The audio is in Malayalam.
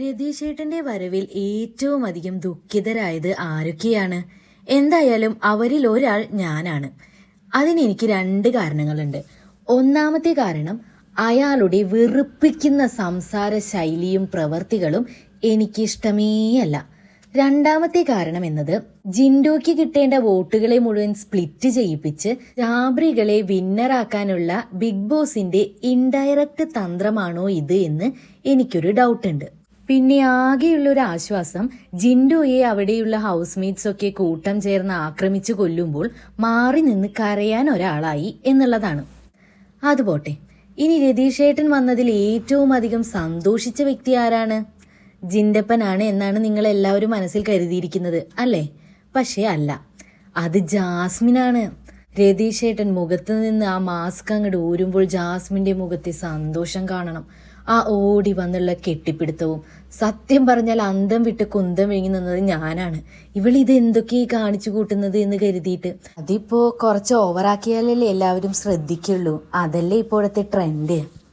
രതീഷേട്ടന്റെ വരവിൽ ഏറ്റവും അധികം ദുഃഖിതരായത് ആരൊക്കെയാണ്? എന്തായാലും അവരിൽ ഒരാൾ ഞാനാണ്. അതിനെനിക്ക് രണ്ട് കാരണങ്ങളുണ്ട്. ഒന്നാമത്തെ കാരണം അയാളുടെ വെറുപ്പിക്കുന്ന സംസാര ശൈലിയും പ്രവർത്തികളും എനിക്കിഷ്ടമേയല്ല രണ്ടാമത്തെ കാരണം എന്നത് ജിൻഡോയ്ക്ക് കിട്ടേണ്ട വോട്ടുകളെ മുഴുവൻ സ്പ്ലിറ്റ് ചെയ്യിപ്പിച്ച് ജാബ്രികളെ വിന്നറാക്കാനുള്ള ബിഗ് ബോസിന്റെ ഇൻഡയറക്റ്റ് തന്ത്രമാണോ ഇത് എന്ന് എനിക്കൊരു ഡൗട്ടുണ്ട് പിന്നെ ആകെയുള്ള ഒരു ആശ്വാസം ജിൻഡോയെ അവിടെയുള്ള ഹൗസ് മേറ്റ്സ് ഒക്കെ കൂട്ടം ചേർന്ന് ആക്രമിച്ചു കൊല്ലുമ്പോൾ മാറി നിന്ന് കരയാൻ ഒരാളായി എന്നുള്ളതാണ്. അതുപോട്ടെ ഇനി രതീഷേട്ടൻ വന്നതിൽ ഏറ്റവും അധികം സന്തോഷിച്ച വ്യക്തി ആരാണ്? ജിൻഡപ്പനാണ് എന്നാണ് നിങ്ങൾ എല്ലാവരും മനസ്സിൽ കരുതിയിരിക്കുന്നത് അല്ലേ? പക്ഷേ അല്ല അത് ജാസ്മിനാണ്. രതീഷേട്ടൻ മുഖത്ത് നിന്ന് ആ മാസ്ക് അങ്ങോട്ട് ഊരുമ്പോൾ ജാസ്മിന്റെ മുഖത്തെ സന്തോഷം കാണണം. ആ ഓടി വന്നുള്ള കെട്ടിപ്പിടുത്തവും. സത്യം പറഞ്ഞാൽ അന്തം വിട്ട് കുന്തം വിഴുങ്ങി നിന്നത് ഞാനാണ്. ഇവളിത് എന്തൊക്കെ കാണിച്ചു കൂട്ടുന്നത് എന്ന് കരുതിയിട്ട്. അതിപ്പോ കുറച്ച് ഓവറാക്കിയാലല്ലേ എല്ലാവരും ശ്രദ്ധിക്കുള്ളൂ. അതല്ലേ ഇപ്പോഴത്തെ ട്രെൻഡ്